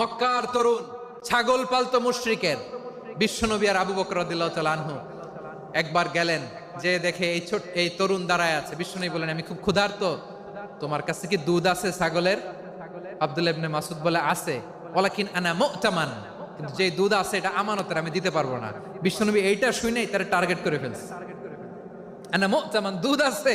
মক্কার তরুণ, ছাগল পালতো মুশরিকের। বিশ্বনবী আর আবু বকর আনহু একবার গেলেন, যে দেখে এই ছোট এই তরুণ দাঁড়ায় আছে। বিশ্বনবী বলেন আমি খুব ক্ষুধার্ত। তোমার কাছে কি দুধ আছে ছাগলের? আব্দুল ইবনে মাসুদ বলে, আছে। ওয়ালাকিন আনা মুতামান। কিন্তু যে দুধ আছে, এটা আমানতের, আমি দিতে পারব না। বিশ্বনবী এইটা শুনেই তারা টার্গেট করে ফেলছে। আনা মুতামান, দুধ আছে?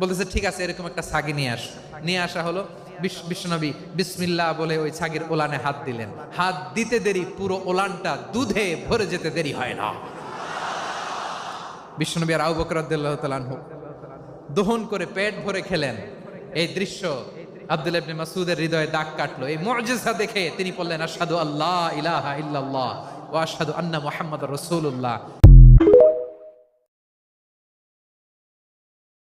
বলতেছে, ঠিক আছে, এরকম একটা ছাগি নিয়ে আস। নিয়ে আসা হলো বিশ- বিশ্বনবী বিসমিল্লাহ বলে ওই ছাগির ওলানে হাত দিলেন। হাত দিতে দেরি, পুরো ওলানটা দুধে ভরে যেতে দেরি হয় না। বিশ্বনবী আর তাআলা দহন করে পেট ভরে খেলেন। এই দৃশ্য আব্দুল ইবনে মাসুদের হৃদয়ে দাগ কাটলো। এই মুআজিজা দেখে তিনি বললেন, আশহাদু আল্লাহ ইলাহা ইল্লাল্লাহ ওয়া আশহাদু আন্না মুহাম্মাদুর রাসূলুল্লাহ।